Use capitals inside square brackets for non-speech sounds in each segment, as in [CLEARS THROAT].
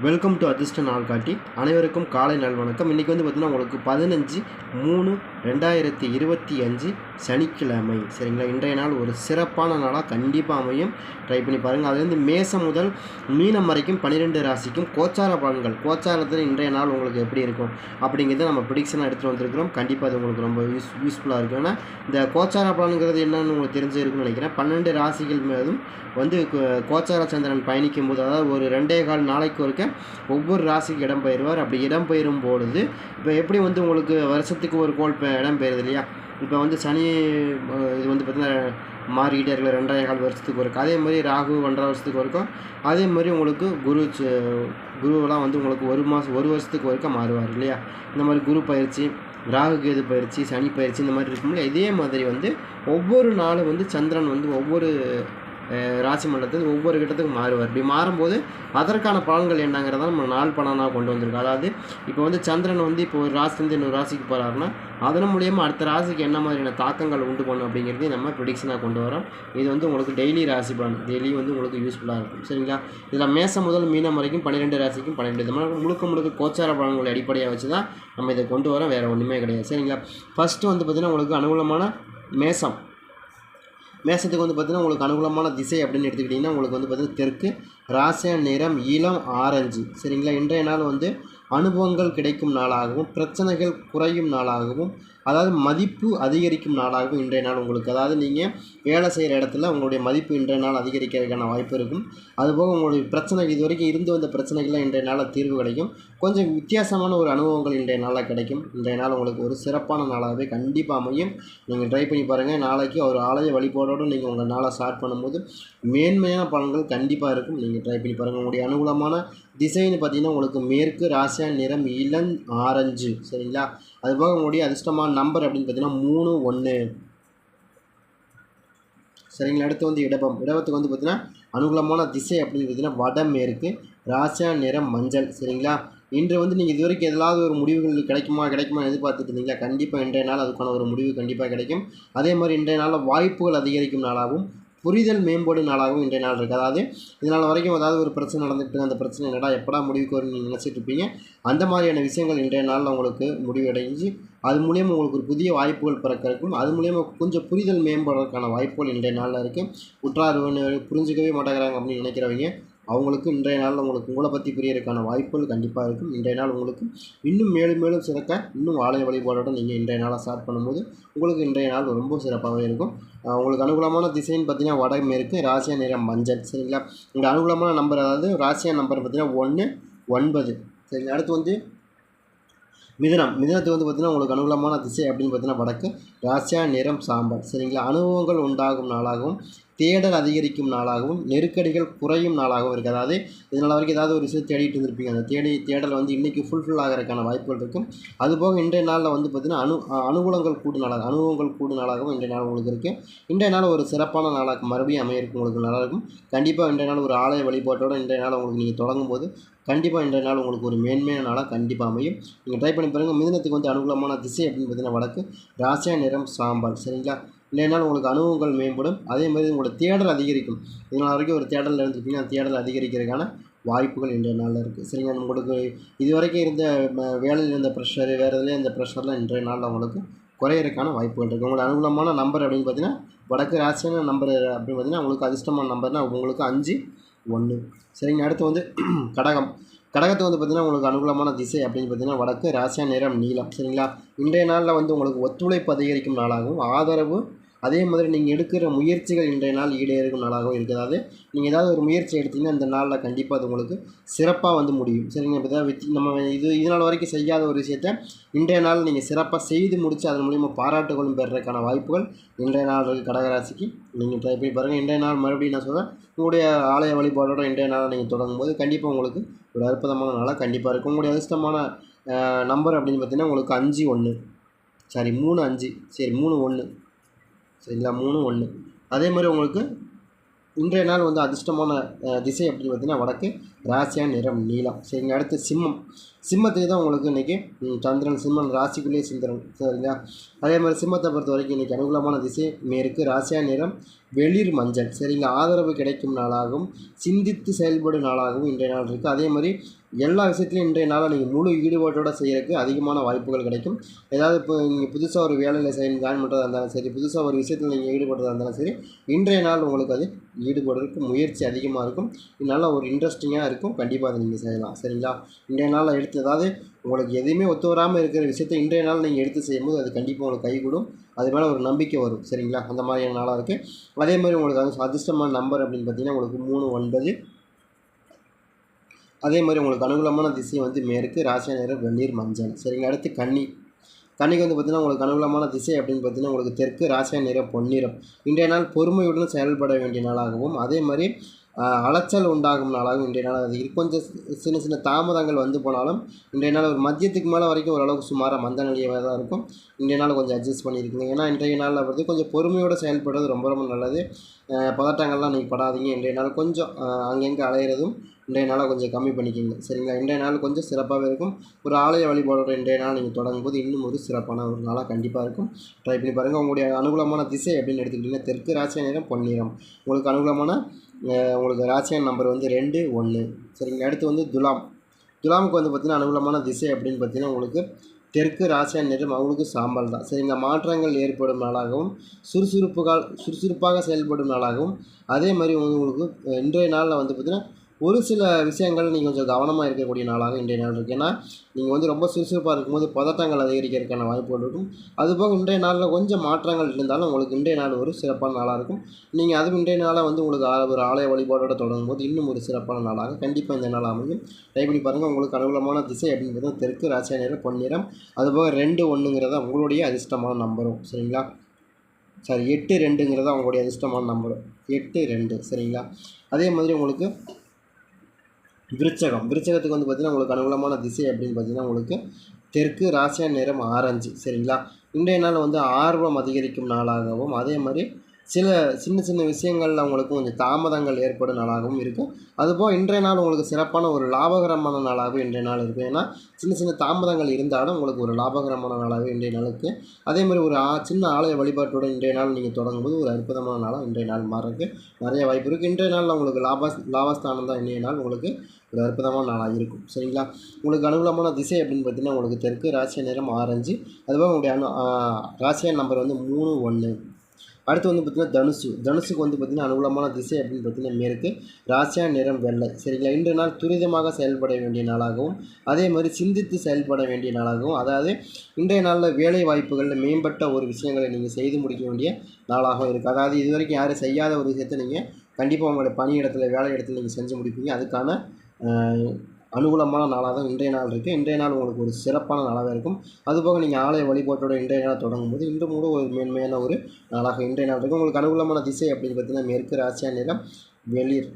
Welcome to அதிர்ஷ்ட நாள் காட்டி அனைவருக்கும் காலை நல் வணக்கம் இன்றைக்கி வந்து பார்த்திங்கன்னா உங்களுக்கு பதினஞ்சு மூணு ரெண்டாயிரத்தி இருபத்தி அஞ்சு சனிக்கிழமை. சரிங்களா? இன்றைய நாள் ஒரு சிறப்பான நாளாக கண்டிப்பாக அமையும். ட்ரை பண்ணி பாருங்கள் அதுலேருந்து மேசம் முதல் மீனம் வரைக்கும் பன்னிரெண்டு ராசிக்கும் கோச்சார பலன்கள். கோச்சாரத்தில் இன்றைய நாள் உங்களுக்கு எப்படி இருக்கும்? அப்படிங்கிறத நம்ம ப்ரிடிக்ஷனாக எடுத்துகிட்டு வந்திருக்கிறோம். கண்டிப்பாக அது உங்களுக்கு ரொம்ப யூஸ் யூஸ்ஃபுல்லாக இருக்கும். ஏன்னா இந்த கோச்சார பலன்கிறது என்னென்னு உங்களுக்கு தெரிஞ்சிருக்குன்னு நினைக்கிறேன். பன்னெண்டு ராசிகள் மீதும் வந்து கோ- கோச்சார சந்திரன் பயணிக்கும் போது அதாவது ஒரு ரெண்டே கால் நாளைக்கு ஒருக்க ஒவ்வொரு ராசிக்கு இடம்பெயர்வார். அப்படி இடம்பெயரும் பொழுது இப்போ எப்படி வந்து உங்களுக்கு வருஷத்துக்கு ஒரு கோல் இடம் பெயருது இல்லையா? இப்போ வந்து சனி இது வந்து பார்த்திங்கன்னா மாறிக்கிட்டே இருக்கல ரெண்டரை கால் வருஷத்துக்கு ஒருக்கும் அதே மாதிரி ராகு ஒன்றரை வருஷத்துக்கு ஒருக்கும் அதே மாதிரி உங்களுக்கு குரு குருவெலாம் வந்து உங்களுக்கு ஒரு மாதம் ஒரு வருஷத்துக்கு ஒருக்க மாறுவார் இல்லையா? இந்த மாதிரி குரு பயிற்சி ராகு கேது பயிற்சி சனி பயிற்சி இந்த மாதிரி இருக்கும்ல இதே மாதிரி வந்து ஒவ்வொரு நாளும் வந்து சந்திரன் வந்து ஒவ்வொரு ராசி மண்டலத்தில் ஒவ்வொரு கிட்டத்துக்கும் மாறுவார். இப்படி மாறும்போது அதற்கான பலன்கள் என்னங்கிறத நம்ம நாள் பலனாக கொண்டு வந்திருக்கோம் அதாவது இப்போ வந்து சந்திரன் வந்து இப்போ ஒரு ராசிலேருந்து இன்னொரு ராசிக்கு போகிறாருன்னா அதன் மூலியமாக அடுத்த ராசிக்கு என்ன மாதிரியான தாக்கங்கள் உண்டு பண்ணும் அப்படிங்கிறதையும் நம்ம ப்ரிடிக்ஷனாக கொண்டு வரோம். இது வந்து உங்களுக்கு டெய்லி ராசி பலன். டெய்லி வந்து உங்களுக்கு யூஸ்ஃபுல்லாக இருக்கும். சரிங்களா? இதில் மேசம் முதல் மீனம் வரைக்கும் பன்னிரெண்டு ராசிக்கும் பன்னிரெண்டு. முழுக்க முழுக்க கோச்சார பலன்களை அடிப்படையாக வச்சு தான் நம்ம இதை கொண்டு வரோம். வேறு ஒன்றுமே கிடையாது. சரிங்களா? ஃபஸ்ட்டு வந்து பார்த்திங்கன்னா உங்களுக்கு அனுகூலமான மேசம். மேசத்துக்கு வந்து பார்த்திங்கன்னா உங்களுக்கு அனுகூலமான திசை அப்படின்னு எடுத்துக்கிட்டிங்கன்னா உங்களுக்கு வந்து பார்த்திங்கன்னா தெற்கு ராசிய நிறம் இளம் ஆரஞ்சு. சரிங்களா? இன்றைய நாள் வந்து அனுபவங்கள் கிடைக்கும் நாளாகவும் பிரச்சனைகள் குறையும் நாளாகவும் அதாவது மதிப்பு அதிகரிக்கும் நாளாகவும் இன்றைய நாள் உங்களுக்கு. அதாவது நீங்கள் வேலை செய்கிற இடத்துல உங்களுடைய மதிப்பு இன்றைய நாள் அதிகரிக்கிறதுக்கான வாய்ப்பு இருக்கும். அதுபோக உங்களுடைய பிரச்சனை இது வரைக்கும் இருந்து வந்த பிரச்சனைகள்லாம் இன்றைய நாளில் தீர்வு கிடைக்கும். கொஞ்சம் வித்தியாசமான ஒரு அனுபவங்கள் இன்றைய நாளில் கிடைக்கும். இன்றைய நாள் உங்களுக்கு ஒரு சிறப்பான நாளாகவே கண்டிப்பாக அமையும். நீங்கள் ட்ரை பண்ணி பாருங்கள் நாளைக்கு ஒரு ஆலய வழிபாடோடு நீங்கள் உங்கள் நாளை ஸ்டார்ட் பண்ணும்போது மேன்மையான பலன்கள் கண்டிப்பாக இருக்கும். நீங்கள் ட்ரை பண்ணி பாருங்கள் உங்களுடைய அனுகூலமான திசைன்னு பார்த்தீங்கன்னா உங்களுக்கு மேற்கு ராசியா நிறம் இளம் ஆரஞ்சு. சரிங்களா? அதுபோக உங்களுடைய அதிர்ஷ்டமான நம்பர் அப்படின்னு பார்த்தீங்கன்னா மூணு ஒன்று சரிங்களா? அடுத்து வந்து இடபம். இடபத்துக்கு வந்து பார்த்தீங்கன்னா அனுகூலமான திசை அப்படின்னு பார்த்தீங்கன்னா வடமேற்கு ராசியா நிறம் மஞ்சள். சரிங்களா? இன்று வந்து நீங்கள் இது வரைக்கும் ஏதாவது ஒரு முடிவுகள் கிடைக்குமா கிடைக்குமா எதிர்பார்த்துட்டு இருந்தீங்களா? கண்டிப்பாக இன்றைய நாள் அதுக்கான ஒரு முடிவு கண்டிப்பாக கிடைக்கும். அதே மாதிரி இன்றைய நாளில் வாய்ப்புகள் அதிகரிக்கும் நாளாகவும் புரிதல் மேம்பாடு நாளாகவும் இன்றைய நாள் இருக்குது அதாவது இதனால் வரைக்கும் ஏதாவது ஒரு பிரச்சனை நடந்துட்டு அந்த பிரச்சனை என்னடா எப்படா முடிவுக்கு வரும்னு நீங்கள் நினச்சிட்டு இருப்பீங்க. அந்த மாதிரியான விஷயங்கள் இன்றைய நாளில் உங்களுக்கு முடிவடைஞ்சு அது மூலியமாக உங்களுக்கு ஒரு புதிய வாய்ப்புகள் பிறக்கிறக்கும் அது மூலியமாக கொஞ்சம் புரிதல் மேம்படுறதுக்கான வாய்ப்புகள் இன்றைய நாளில் இருக்குது உற்றார் புரிஞ்சிக்கவே புரிஞ்சுக்கவே மாட்டேங்கிறாங்க அப்படின்னு நினைக்கிறவங்க அவங்களுக்கு இன்றைய நாளில் உங்களுக்கு உங்களை பற்றி புரியறதுக்கான வாய்ப்புகள் கண்டிப்பாக இருக்கும். இன்றைய நாள் உங்களுக்கு இன்னும் மேலும் மேலும் சிறக்க இன்னும் ஆலய வழிபாடோட நீங்கள் இன்றைய நாளாக ஸ்டார்ட் பண்ணும்போது உங்களுக்கு இன்றைய நாள் ரொம்ப சிறப்பாகவே இருக்கும். உங்களுக்கு அனுகூலமான திசைன்னு பார்த்தீங்கன்னா வடமேற்கு ராசியா நிறம் மஞ்சள். சரிங்களா? உங்கள் அனுகூலமான நம்பர் அதாவது ராசியா நம்பர் பார்த்தீங்கன்னா ஒன்று ஒன்பது. சரிங்களா அடுத்து வந்து மிதனம். மிதனத்துக்கு வந்து பார்த்திங்கன்னா உங்களுக்கு அனுகூலமான திசை அப்படின்னு பார்த்தீங்கன்னா வடக்கு ராசியா நிறம் சாம்பல். சரிங்களா? அனுபவங்கள் உண்டாகும் நாளாகவும் தேடல் அதிகரிக்கும் நாளாகவும் நெருக்கடிகள் குறையும் நாளாகவும் இருக்குது அதாவது இதனால் வரைக்கும் ஏதாவது ஒரு விஷயம் தேடிட்டு இருந்திருப்பீங்க. அந்த தேடி தேடல் வந்து இன்றைக்கி ஃபுல்ஃபில் ஆகிறதுக்கான வாய்ப்புகள் இருக்கும். அதுபோக இன்றைய நாளில் வந்து பார்த்திங்கன்னா அனு அனுகூலங்கள் கூடும் நாளாக அனுபவங்கள் கூடும் நாளாகவும் இன்றைய நாள் உங்களுக்கு இருக்குது இன்றைய நாள் ஒரு சிறப்பான நாளாக மறுபடியும் அமையருக்கு உங்களுக்கு நல்லா இருக்கும் கண்டிப்பாக இன்றைய நாள் ஒரு ஆலய வழிபாட்டோட இன்றைய நாள் உங்களுக்கு நீங்கள் தொடங்கும் போது கண்டிப்பாக இன்றைய நாள் உங்களுக்கு ஒரு மேன்மையான நாளாக கண்டிப்பாக அமையும். நீங்கள் ட்ரை பண்ணி பாருங்கள் மிதினத்துக்கு வந்து அனுகூலமான திசை அப்படின்னு பார்த்தீங்கன்னா வழக்கு ராசியா சீரகம் சாம்பல் சரிங்களா? இன்றைய நாள் உங்களுக்கு அனுபவங்கள் மேம்படும். அதே மாதிரி உங்களோட தேடல் அதிகரிக்கும். இதனால் வரைக்கும் ஒரு தேடலில் இருந்துருப்பீங்க. அந்த தேடல் அதிகரிக்கிறதுக்கான வாய்ப்புகள் இன்றைய நாளில் இருக்குது சரிங்களா? உங்களுக்கு இது வரைக்கும் இருந்த வேலையில் இருந்த ப்ரெஷர் வேறு எதுலேயும் இந்த ப்ரெஷர்லாம் இன்றைய நாளில் உங்களுக்கு குறையிறதுக்கான வாய்ப்புகள் இருக்குது உங்களோட அனுகூலமான நம்பர் அப்படின்னு பார்த்தீங்கன்னா வடக்கு ராசியான நம்பர் அப்படின்னு பார்த்தீங்கன்னா உங்களுக்கு அதிர்ஷ்டமான நம்பர்னால் உங்களுக்கு அஞ்சு ஒன்று சரிங்க. அடுத்து வந்து [CLEARS THROAT] கடகம். கடகத்துக்கு வந்து பார்த்திங்கன்னா உங்களுக்கு அனுகூலமான திசை அப்படின்னு பார்த்தீங்கன்னா வடக்கு ராசியா நிறம் நீளம். சரிங்களா? இன்றைய நாளில் வந்து உங்களுக்கு ஒத்துழைப்பு அதிகரிக்கும் நாளாகவும் ஆதரவு அதே மாதிரி நீங்கள் எடுக்கிற முயற்சிகள் இன்றைய நாள் ஈடேறும் நாளாகவும் இருக்குது. அதாவது நீங்கள் ஏதாவது ஒரு முயற்சி எடுத்திங்கன்னா இந்த நாளில் கண்டிப்பாக அது உங்களுக்கு சிறப்பாக வந்து முடியும். சரிங்க இப்போ தான் வித் நம்ம இது இதனால் வரைக்கும் செய்யாத ஒரு விஷயத்த இன்றைய நாள் நீங்கள் சிறப்பாக செய்து முடித்து அதன் மூலிமா பாராட்டுகளும் பெறுறதுக்கான வாய்ப்புகள் இன்றைய நாள் இருக்குது கடகராசிக்கு நீங்கள் ட்ரை பண்ணி பாருங்கள் இன்றைய நாள் மறுபடியும் நான் சொல்கிறேன் உங்களுடைய ஆலய வழிபாடோட இன்றைய நாளை நீங்கள் தொடங்கும் போது கண்டிப்பாக உங்களுக்கு ஒரு அற்புதமான நாளாக கண்டிப்பாக இருக்கும். உங்களுடைய அதிர்ஷ்டமான நம்பர் அப்படின்னு பார்த்தீங்கன்னா உங்களுக்கு அஞ்சு ஒன்று சாரி மூணு அஞ்சு. சரி மூணு ஒன்று சரிங்களா மூணு ஒன்று. அதே மாதிரி உங்களுக்கு இன்றைய நாள் வந்து அதிர்ஷ்டமான திசை அப்படின்னு பார்த்தீங்கன்னா வடக்கு ராசியா நிறம் நீளம் சரிங்க அடுத்து சிம்மம். சிம்மத்துக்கு தான் உங்களுக்கு இன்றைக்கி சந்திரன் சிம்மன் ராசிக்குள்ளேயே சிந்திரன். சரிங்களா? அதே மாதிரி சிம்மத்தை பொறுத்த வரைக்கும் இன்றைக்கி அனுகூலமான திசை மேற்கு ராசியா நிறம் வெளிர் மஞ்சள். சரிங்க ஆதரவு கிடைக்கும் நாளாகவும் சிந்தித்து செயல்படும் நாளாகவும் இன்றைய நாள் இருக்குது அதே மாதிரி எல்லா விஷயத்துலையும் இன்றைய நாளில் நீங்கள் முழு ஈடுபாட்டோடு செய்கிறதுக்கு அதிகமான வாய்ப்புகள் கிடைக்கும். ஏதாவது இப்போ நீங்கள் புதுசாக ஒரு வேலையில் செய்ய ஜாயின் பண்ணுறதா இருந்தாலும் சரி புதுசாக ஒரு விஷயத்தில் நீங்கள் ஈடுபடுறதா இருந்தாலும் சரி இன்றைய நாள் உங்களுக்கு அது ஈடுபடுறதுக்கு முயற்சி அதிகமாக இருக்கும். நல்லா ஒரு இன்ட்ரெஸ்டிங்காக இருக்கும். கண்டிப்பாக அதை நீங்கள் செய்யலாம். சரிங்களா? இன்றைய நாளில் எடுத்து ஏதாவது உங்களுக்கு எதையுமே ஒத்து வராமல் இருக்கிற விஷயத்தை இன்றைய நாள் நீங்கள் எடுத்து செய்யும்போது அது கண்டிப்பாக உங்களுக்கு கைகூடும். அது மேலே ஒரு நம்பிக்கை வரும். சரிங்களா? அந்த மாதிரியான நாளாக இருக்குது அதே மாதிரி உங்களுக்கு அது அதிர்ஷ்டமான நம்பர் அப்படின்னு பார்த்தீங்கன்னா உங்களுக்கு மூணு ஒன்பது. அதே மாதிரி உங்களுக்கு அனுகூலமான திசை வந்து மேற்கு ராசியா நிறம் வெந்நீர் மஞ்சள். சரிங்க அடுத்து கன்னி. கன்னிக்கு வந்து பார்த்திங்கன்னா உங்களுக்கு அனுகூலமான திசை அப்படின்னு பார்த்தீங்கன்னா உங்களுக்கு தெற்கு ராசியா நிறம் பொன்னிறம். இன்றைய நாள் பொறுமையுடன் செயல்பட வேண்டிய நாளாகவும் அதே மாதிரி அலைச்சல் உண்டாகும் நாளாகவும் இன்றைய நாள் அது கொஞ்சம் சின்ன சின்ன தாமதங்கள் வந்து போனாலும் இன்றைய நாள் ஒரு மதியத்துக்கு மேலே வரைக்கும் ஓரளவுக்கு சுமாராக மந்த நிலையாக தான் இருக்கும். இன்றைய நாள் கொஞ்சம் அட்ஜஸ்ட் பண்ணியிருக்குங்க. ஏன்னா இன்றைய நாளில் வந்து கொஞ்சம் பொறுமையோடு செயல்படுறது ரொம்ப ரொம்ப நல்லது. பதட்டங்கள்லாம் நீங்கள் படாதீங்க. இன்றைய நாள் கொஞ்சம் அங்கங்கே அலையிறதும் இன்றைய நாளை கொஞ்சம் கம்மி பண்ணிக்கோங்க. சரிங்களா? இன்றைய நாள் கொஞ்சம் சிறப்பாகவே இருக்கும். ஒரு ஆலய வழிபாடோட இன்றைய நாள் நீங்கள் தொடங்கும் போது இன்னும் ஒரு சிறப்பான ஒரு நாளாக கண்டிப்பாக இருக்கும். ட்ரை பண்ணி பாருங்கள் உங்களுடைய அனுகூலமான திசை அப்படின்னு எடுத்துக்கிட்டிங்கன்னா தெற்கு ராசி நேரம் பொன்னிறம். உங்களுக்கு அனுகூலமான உங்களுக்கு ராசியான நம்பர் வந்து ரெண்டு ஒன்று சரிங்க அடுத்து வந்து துலாம். துலாமுக்கு வந்து பார்த்திங்கன்னா அனுகூலமான திசை அப்படின்னு பார்த்தீங்கன்னா உங்களுக்கு தெற்கு ராசியா நிறம் அவங்களுக்கு சாம்பல் தான். சரிங்க மாற்றங்கள் ஏற்படும் நாளாகவும் சுறுசுறுப்புகள் சுறுசுறுப்பாக செயல்படும் நாளாகவும் அதே மாதிரி உங்களுக்கு இன்றைய நாளில் வந்து பார்த்திங்கன்னா ஒரு சில விஷயங்கள் நீங்கள் கொஞ்சம் கவனமாக இருக்கக்கூடிய நாளாக இன்றைய நாள் இருக்குது ஏன்னா நீங்கள் வந்து ரொம்ப சுறுசுறுப்பாக இருக்கும்போது பதட்டங்கள் அதிகரிக்கிறதுக்கான வாய்ப்புகள் இருக்கும். அதுபோக இன்றைய நாளில் கொஞ்சம் மாற்றங்கள் இருந்தாலும் உங்களுக்கு இன்றைய நாள் ஒரு சிறப்பான நாளாக இருக்கும். நீங்கள் அதுவும் இன்றைய நாளாக வந்து உங்களுக்கு ஒரு ஆலய வழிபாடோடு தொடங்கும் போது இன்னும் ஒரு சிறப்பான நாளாக கண்டிப்பாக இந்த நாள் அமையும். ட்ரை பண்ணி பாருங்கள் உங்களுக்கு அனுகூலமான திசை அப்படிங்கிறது தெற்கு ராசியா நிறம். பொன்னிறம் அதுபோக ரெண்டு ஒன்றுங்கிறத உங்களுடைய அதிர்ஷ்டமான நம்பரும் சரிங்களா? சாரி எட்டு ரெண்டுங்கிறது அவங்களுடைய அதிர்ஷ்டமான நம்பரும் எட்டு ரெண்டு. சரிங்களா? அதே மாதிரி உங்களுக்கு விருச்சகம். விருச்சகத்துக்கு வந்து பார்த்திங்கன்னா உங்களுக்கு அனுகூலமான திசை அப்படின்னு பார்த்தீங்கன்னா உங்களுக்கு தெற்கு ராசியா நிறம் ஆரஞ்சு. சரிங்களா? இன்றைய நாள் வந்து ஆர்வம் அதிகரிக்கும் நாளாகவும் அதே மாதிரி சில சின்ன சின்ன விஷயங்களில் உங்களுக்கு கொஞ்சம் தாமதங்கள் ஏற்படும் நாளாகவும் இருக்கும். அதுபோல் இன்றைய நாள் உங்களுக்கு சிறப்பான ஒரு லாபகரமான நாளாகவும் இன்றைய நாள் இருக்கும். ஏன்னா சின்ன சின்ன தாமதங்கள் இருந்தாலும் உங்களுக்கு ஒரு லாபகரமான நாளாகவே இன்றைய நாளுக்கு அதே மாதிரி ஒரு சின்ன ஆலய வழிபாட்டோட இன்றைய நாள் நீங்கள் தொடங்கும்போது ஒரு அற்புதமான நாளாக இன்றைய நாள் மாறுறதுக்கு நிறைய வாய்ப்பு இருக்குது இன்றைய நாளில் உங்களுக்கு லாப லாபஸ்தானம் தான் இன்றைய நாள். உங்களுக்கு ஒரு அற்புதமான நாளாக இருக்கும். சரிங்களா? உங்களுக்கு அனுகூலமான திசை அப்படின்னு பார்த்தீங்கன்னா உங்களுக்கு தெற்கு ராசிய நிறம் ஆரஞ்சு. அதுபோல் உங்களுடைய அனு ராசியா நம்பர் வந்து மூணு ஒன்று அடுத்து வந்து பார்த்திங்கன்னா தனுசு. தனுசுக்கு வந்து பார்த்திங்கன்னா அனுகூலமான திசை அப்படின்னு பார்த்தீங்கன்னா மேற்கு. ராசியா நிறம் வெள்ளை. சரிங்களா? இன்று நாள் துரிதமாக செயல்பட வேண்டிய நாளாகவும் அதே மாதிரி சிந்தித்து செயல்பட வேண்டிய நாளாகவும் அதாவது இன்றைய நாளில் வேலை வாய்ப்புகளில் மேம்பட்ட ஒரு விஷயங்களை நீங்கள் செய்து முடிக்க வேண்டிய நாளாகவும் இருக்குது அதாவது இது வரைக்கும் யாரும் செய்யாத ஒரு விஷயத்தை நீங்கள் கண்டிப்பாக உங்களுடைய பணியிடத்தில் வேலை இடத்துல நீங்கள் செஞ்சு முடிப்பீங்க. அதுக்கான அனுகூலமான நாளாக தான் இன்றைய நாள் இருக்குது இன்றைய நாள் உங்களுக்கு ஒரு சிறப்பான நாளாக இருக்கும். அதுபோக நீங்கள் ஆலய வழிபாட்டோட இன்றைய நாள் தொடங்கும் போது இன்றும் கூட ஒரு மேன்மையான ஒரு நாளாக இன்றைய நாள் இருக்கும் உங்களுக்கு அனுகூலமான திசை அப்படின்னு பார்த்தீங்கன்னா மேற்கு ராசியா நிறம் வெளிர்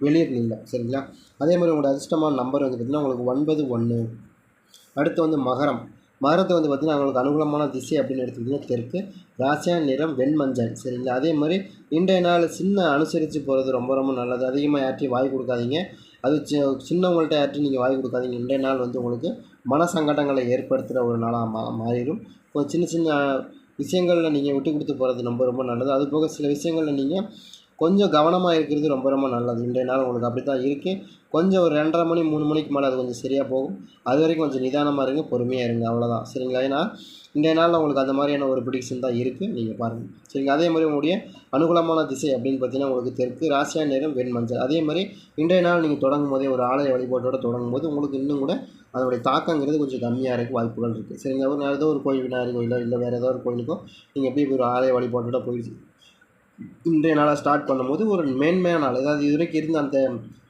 வெளிர் நிலம் சரிங்களா? அதே மாதிரி உங்களோட அதிர்ஷ்டமான நம்பர் வந்து பார்த்திங்கன்னா உங்களுக்கு ஒன்பது ஒன்று அடுத்து வந்து மகரம். மகரத்தை வந்து பார்த்திங்கன்னா உங்களுக்கு அனுகூலமான திசை அப்படின்னு எடுத்துக்கிட்டிங்கன்னா தெற்கு ராசியா நிறம் வெண்மஞ்சள் சரிங்களா? அதே மாதிரி இன்றைய நாள் சின்ன அனுசரித்து போகிறது ரொம்ப ரொம்ப நல்லது. அதிகமாக யார்ட்டையும் வாய் கொடுக்காதீங்க. அது சி சின்னவங்கள்ட்ட யார்ட்டும் நீங்கள் வாய் கொடுக்காதீங்க. இன்றைய நாள் வந்து உங்களுக்கு மன சங்கடங்களை ஏற்படுத்துகிற ஒரு நாளாக மா மாறிடும். இப்போ சின்ன சின்ன விஷயங்களில் நீங்கள் விட்டு கொடுத்து போகிறது ரொம்ப ரொம்ப நல்லது. அதுபோக சில விஷயங்களில் நீங்கள் கொஞ்சம் கவனமாக இருக்கிறது ரொம்ப ரொம்ப நல்லது. இன்றைய நாள் உங்களுக்கு அப்படி தான் இருக்குது கொஞ்சம் ஒரு ரெண்டரை மணி மூணு மணிக்கு மேலே அது கொஞ்சம் சரியாக போகும். அது வரைக்கும் கொஞ்சம் நிதானமாக இருங்க பொறுமையாக இருங்க அவ்வளோதான் சரிங்களா? ஏன்னா இன்றைய நாளில் உங்களுக்கு அந்த மாதிரியான ஒரு ப்ரிடிக்ஷன் தான் இருக்குது நீங்கள் பாருங்கள் சரிங்க அதே மாதிரி உங்களுடைய அனுகூலமான திசை அப்படின்னு பார்த்தீங்கன்னா உங்களுக்கு தெற்கு ராசியா நேரம் வெண்மஞ்சள் அதே மாதிரி இன்றைய நாள் நீங்கள் தொடங்கும் போதே ஒரு ஆலய வழிபாட்டோட தொடங்கும் போது உங்களுக்கு இன்னும் கூட அதனுடைய தாக்கங்கிறது கொஞ்சம் கம்மியாக இருக்க வாய்ப்புகள் இருக்குது சரிங்க ஒரு ஏதோ ஒரு கோயில் விநாயகர் கோயிலோ இல்லை வேறு ஏதோ ஒரு கோயிலுக்கோ நீங்கள் எப்படி ஒரு ஆலய வழிபாட்டோட போயிடுச்சு. இன்றைய நாளாக ஸ்டார்ட் பண்ணும்போது ஒரு மேன்மையான நாள். அதாவது இது வரைக்கும் இருந்த அந்த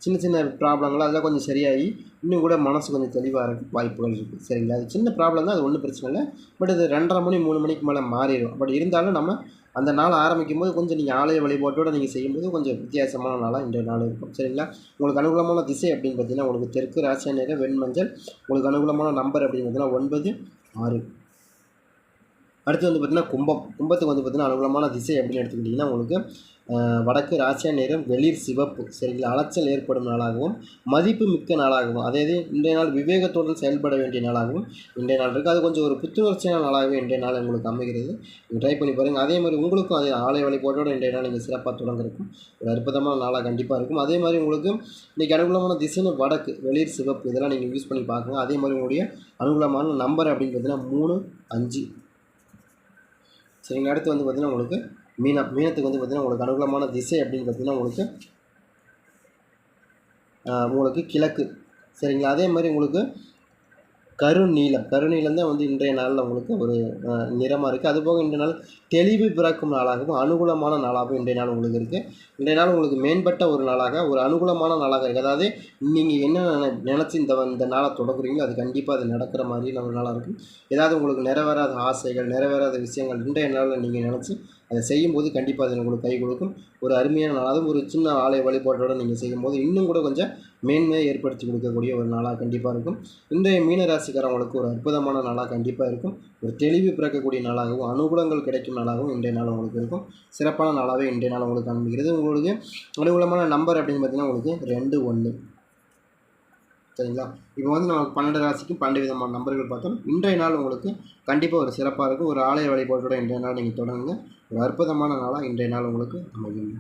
சின்ன சின்ன ப்ராப்ளங்கள் அதெல்லாம் கொஞ்சம் சரியாகி இன்னும் கூட மனசு கொஞ்சம் தெளிவாக இருக்க வாய்ப்புகள் இருக்குது சரிங்களா? அது சின்ன ப்ராப்ளம் தான் அது ஒன்றும் பிரச்சனை இல்லை. பட் அது ரெண்டரை மணி மூணு மணிக்கு மேலே மாறிடும். பட் இருந்தாலும் நம்ம அந்த நாள் ஆரம்பிக்கும் போது கொஞ்சம் நீங்கள் ஆலய வழிபாட்டோடு நீங்கள் செய்யும்போது கொஞ்சம் வித்தியாசமான நாளாக இன்றைய நாள் இருக்கும். சரிங்களா? உங்களுக்கு அனுகூலமான திசை அப்படின்னு பார்த்தீங்கன்னா உங்களுக்கு தெற்கு ராசியா நிறம் வெண்மஞ்சள் உங்களுக்கு அனுகூலமான நம்பர் அப்படின்னு பார்த்தீங்கன்னா ஒன்பது ஆறு. அடுத்து வந்து பார்த்திங்கன்னா கும்பம் கும்பத்துக்கு வந்து பார்த்திங்கன்னா அனுகூலமான திசை அப்படின்னு எடுத்துக்கிட்டிங்கன்னா உங்களுக்கு வடக்கு ராசியா நேரம் வெளிர் சிவப்பு சரிங்களா? அலைச்சல் ஏற்படும் நாளாகவும் மதிப்பு மிக்க நாளாகவும் அதே இது இன்றைய நாள் விவேகத்துடன் செயல்பட வேண்டிய நாளாகவும் இன்றைய நாள் இருக்குது அது கொஞ்சம் ஒரு புத்துணர்ச்சியான நாளாகவே இன்றைய நாள் உங்களுக்கு அமைகிறது. நீங்கள் ட்ரை பண்ணி பாருங்கள் அதே மாதிரி உங்களுக்கும் அதே ஆலய வழிபாட்டோட இன்றைய நாள் நீங்கள் சிறப்பாக தொடங்கிருக்கும் ஒரு அற்புதமான நாளாக கண்டிப்பாக இருக்கும். அதே மாதிரி உங்களுக்கு இன்றைக்கி அனுகூலமான திசைன்னு வடக்கு வெளிர் சிவப்பு இதெல்லாம் நீங்கள் யூஸ் பண்ணி பார்க்குங்க அதே மாதிரி உங்களுடைய அனுகூலமான நம்பர் அப்படின்னு பார்த்தீங்கன்னா மூணு அஞ்சு. சரிங்க அடுத்து வந்து பார்த்திங்கன்னா உங்களுக்கு மீனம் மீனத்துக்கு வந்து பார்த்திங்கன்னா உங்களுக்கு அனுகூலமான திசை அப்படின்னு பார்த்தீங்கன்னா உங்களுக்கு உங்களுக்கு கிழக்கு. சரிங்களா? அதே மாதிரி உங்களுக்கு கருநீலம் கருநீலம் தான் வந்து இன்றைய நாளில் உங்களுக்கு ஒரு நிறமாக இருக்குது அதுபோக இன்றைய நாள் தெளிவு பிறக்கும் நாளாகவும் அனுகூலமான நாளாகவும் இன்றைய நாள் உங்களுக்கு இருக்குது இன்றைய நாள் உங்களுக்கு மேம்பட்ட ஒரு நாளாக ஒரு அனுகூலமான நாளாக இருக்குது அதாவது நீங்கள் என்ன நினை- இந்த இந்த நாளை தொடங்குறீங்களோ அது கண்டிப்பாக அது நடக்கிற மாதிரியான ஒரு நாளாக இருக்கும். ஏதாவது உங்களுக்கு நிறைவேறாத ஆசைகள் நிறைவேறாத விஷயங்கள் இன்றைய நாளில் நீங்கள் நினச்சி அதை செய்யும்போது கண்டிப்பாக அது உங்களுக்கு கை கொடுக்கும். ஒரு அருமையான நாள் அதுவும் ஒரு சின்ன ஆலய வழிபாட்டோடு நீங்கள் செய்யும்போது இன்னும் கூட கொஞ்சம் மேன்மையை ஏற்படுத்தி கொடுக்கக்கூடிய ஒரு நாளாக கண்டிப்பாக இருக்கும். இன்றைய மீனராசிக்காரவங்களுக்கு ஒரு அற்புதமான நாளாக கண்டிப்பாக இருக்கும். ஒரு தெளிவு பிறக்கக்கூடிய நாளாகவும் அனுகூலங்கள் கிடைக்கும் நாளாகவும் இன்றைய நாள் உங்களுக்கு இருக்கும். சிறப்பான நாளாகவே இன்றைய நாள் உங்களுக்கு காண்பிக்கிறது. உங்களுக்கு அனுகூலமான நம்பர் அப்படின்னு பார்த்தீங்கன்னா உங்களுக்கு ரெண்டு ஒன்று சரிங்களா? இப்போ வந்து நம்ம பன்னெண்டு ராசிக்கு பன்னெண்டு விதமான நம்பர்கள் பார்த்தோம். இன்றைய நாள் உங்களுக்கு கண்டிப்பாக ஒரு சிறப்பாக இருக்கும். ஒரு ஆலய வழிபாட்டோட இன்றைய நாள் நீங்கள் தொடங்குங்க. ஒரு அற்புதமான நாளாக இன்றைய நாள் உங்களுக்கு அமையும்.